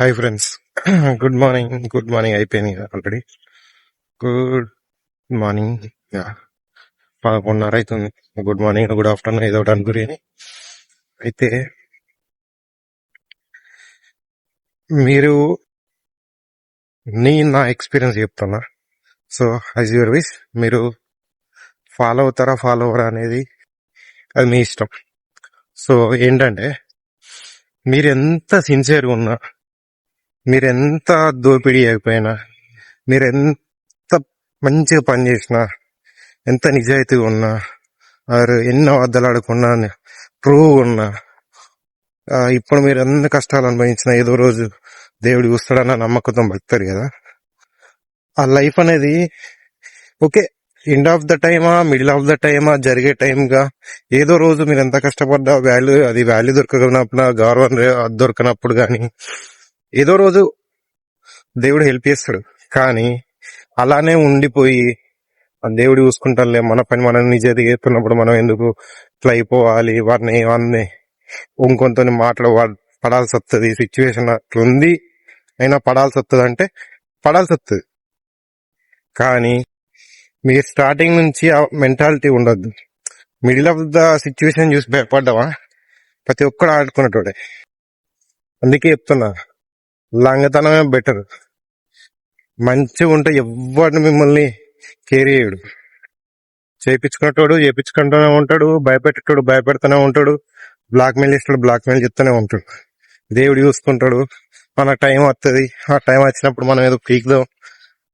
Hi friends good morning good morning అయిపోయింది already good morning యా పదకొండున్నర అవుతుంది గుడ్ మార్నింగ్ గుడ్ ఆఫ్టర్నూన్ ఏదో ఒకటి అనుకుని. అయితే మీరు నీ నా ఎక్స్పీరియన్స్ చెప్తున్నా. సో యాజ్ యువర్ విస్ మీరు ఫాలో అవుతారా ఫాలో అవరా అనేది అది మీ ఇష్టం. సో ఏంటంటే మీరు ఎంత సిన్సియర్గా ఉన్నా మీరెంత దోపిడీ అయిపోయినా మీరెంత మంచిగా పని చేసినా ఎంత నిజాయితీగా ఉన్నా ఆరు ఎన్నో అద్దలాడుకున్నా ప్రూవ్ ఉన్నా ఇప్పుడు మీరు ఎన్ని కష్టాలు అనుభవించినా ఏదో రోజు దేవుడు చూస్తాడన్న నమ్మకంతో బతుకుతారు కదా. ఆ లైఫ్ అనేది ఓకే ఎండ్ ఆఫ్ ద టైమా మిడిల్ ఆఫ్ ద టైమా జరిగే టైంగా ఏదో రోజు మీరు ఎంత కష్టపడ్డా వాల్యూ అది వాల్యూ దొరకనప్పుడు గౌరవం దొరకనప్పుడు కానీ ఏదో రోజు దేవుడు హెల్ప్ చేస్తాడు. కానీ అలానే ఉండిపోయి ఆ దేవుడు చూసుకుంటానులే మన పని మనం నిజాయితీ చేస్తున్నప్పుడు మనం ఎందుకు ఇట్లా అయిపోవాలి? వారిని వారిని ఇంకొంత మాటలు పడాల్సి వస్తుంది సిచ్యువేషన్ అట్లుంది. అయినా పడాల్సి వస్తుంది అంటే పడాల్సి వస్తుంది కానీ మీరు స్టార్టింగ్ నుంచి ఆ మెంటాలిటీ ఉండొద్దు. మిడిల్ ఆఫ్ ద సిచ్యువేషన్ చూసి భయపడ్డావా? ప్రతి ఒక్కడు ఆడుకున్నటోడే అందుకే చెప్తున్నా. లంగతనమే బెటర్ మంచిగా ఉంటే ఎవరిని మిమ్మల్ని కేర్ చేయడు. చేపించుకున్నటోడు చేపించుకుంటూనే ఉంటాడు భయపెట్టేటోడు భయపెడుతూనే ఉంటాడు బ్లాక్ మెయిల్ ఇస్తాడు బ్లాక్ మెయిల్ చెప్తూనే ఉంటాడు. దేవుడు చూసుకుంటాడు మన టైం వస్తుంది ఆ టైం వచ్చినప్పుడు మనం ఏదో పీకుదాం.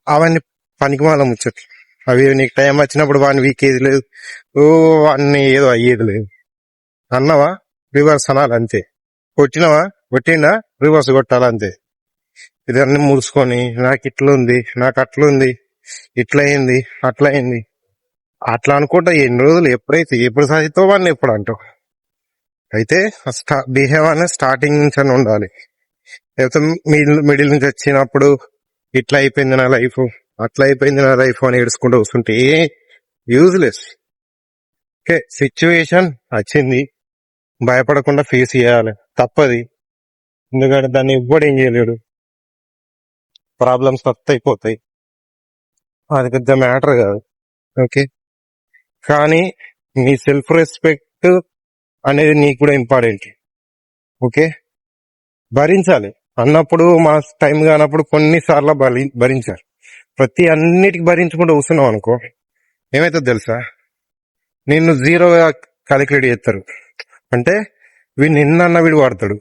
అవన్నీ పనికి మాల ముచ్చట్లు. అవి నీకు టైం వచ్చినప్పుడు వాడిని వీకేది లేదు. ఓ వాడిని ఏదో అయ్యేది లేదు. అన్నావా? రివర్స్ అనాలి అంతే కొట్టినవా? కొట్టిండా? రివర్స్ కొట్టాలి అంతే ఇదన్నీ మూసుకొని నాకు ఇట్లుంది నాకు అట్లుంది ఇట్లయింది ఇట్లా అట్లా అట్లా అనుకుంటా ఎన్ని రోజులు ఎప్పుడైతే ఎప్పుడు సాధితో వాడిని ఎప్పుడు అంటావు? అయితే బిహేవ్ అనేది స్టార్టింగ్ నుంచి అని ఉండాలి. లేకపోతే మిడిల్ మిడిల్ నుంచి వచ్చినప్పుడు ఇట్లా అయిపోయింది నా లైఫ్ అట్లా అయిపోయింది నా లైఫ్ అని ఏడుచుకుంటూ వస్తుంటే యూజ్లెస్ ఓకే సిచ్యువేషన్ వచ్చింది భయపడకుండా ఫేస్ చేయాలి. తప్పది. ఎందుకంటే దాన్ని ఎవ్వడు ఏం చేయలేడు. ప్రాబ్లమ్స్ కొత్త అయిపోతాయి అది పెద్ద మ్యాటర్ కాదు. ఓకే? కానీ నీ సెల్ఫ్ రెస్పెక్ట్ అనేది నీకు కూడా ఇంపార్టెంట్. ఓకే? భరించాలి. అన్నప్పుడు మా టైం కానప్పుడు కొన్నిసార్లు భరి- భరించాలి. ప్రతి అన్నిటికి భరించకుండా వస్తున్నావు అనుకో ఏమైతుంది తెలుసా? నిన్ను జీరోగా క్యాలిక్యులేట్ చేస్తారు. అంటే వీడు నిన్న వీడు వాడతాడు.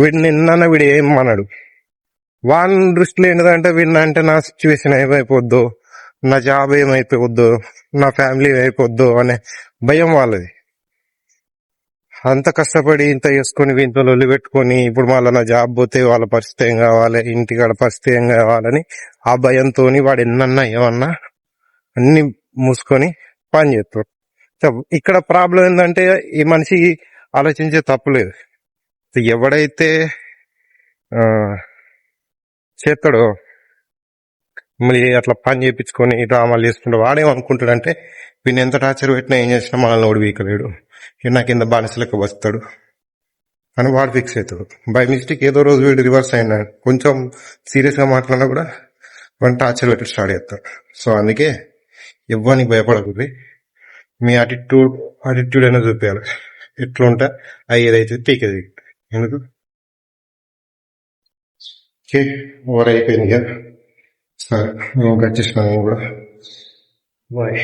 వీడు నిన్న వీడు ఏం అనడు. వాళ్ళ దృష్టిలో ఏంటంటే వీడిని అంటే నా సిచ్యువేషన్ ఏమైపోద్దో నా జాబ్ ఏమైపోద్దు నా ఫ్యామిలీ ఏమైపోద్దో అనే భయం వాళ్ళది. అంత కష్టపడి ఇంత చేసుకొని వీంతో లొల్లి పెట్టుకొని ఇప్పుడు మళ్ళీ నా జాబ్ పోతే వాళ్ళ పరిస్థితి ఏం కావాలి ఇంటికాడ పరిస్థితి ఏం కావాలని ఆ భయంతో వాడు ఎన్నన్నా ఏమన్నా అన్ని మూసుకొని పని చేస్తాడు. ఇక్కడ ప్రాబ్లం ఏంటంటే ఈ మనిషి ఆలోచించే తప్పులేదు సో ఎవడైతే చేస్తాడు? మళ్ళీ అట్లా పని చేయించుకొని డ్రామాలు చేసుకుంటూ వాడేమనుకుంటాడంటే వీడిని ఎంత టార్చర్ పెట్టినా ఏం చేసినా మనల్ని ఓడి వీకలేడు నా కింద బానిసలకు వస్తాడు. అని వాడు ఫిక్స్ అవుతాడు. బై మిస్టేక్ ఏదో రోజు వీడు రివర్స్ అయినా కొంచెం సీరియస్గా మాట్లాడినా కూడా వాడిని టార్చర్ పెట్టి స్టార్ట్ చేస్తాడు. సో అందుకే ఇవ్వని భయపడకూడదు. మీ అటిట్యూడ్ అటిట్యూడ్ అనేది చూపించాలి ఎట్లుంటే అయ్యేదైతే తీకేది ఎందుకు? ఓవర్ అయిపోయింది కదా సరే ఇంకా వచ్చేసినా నేను కూడా బాయ్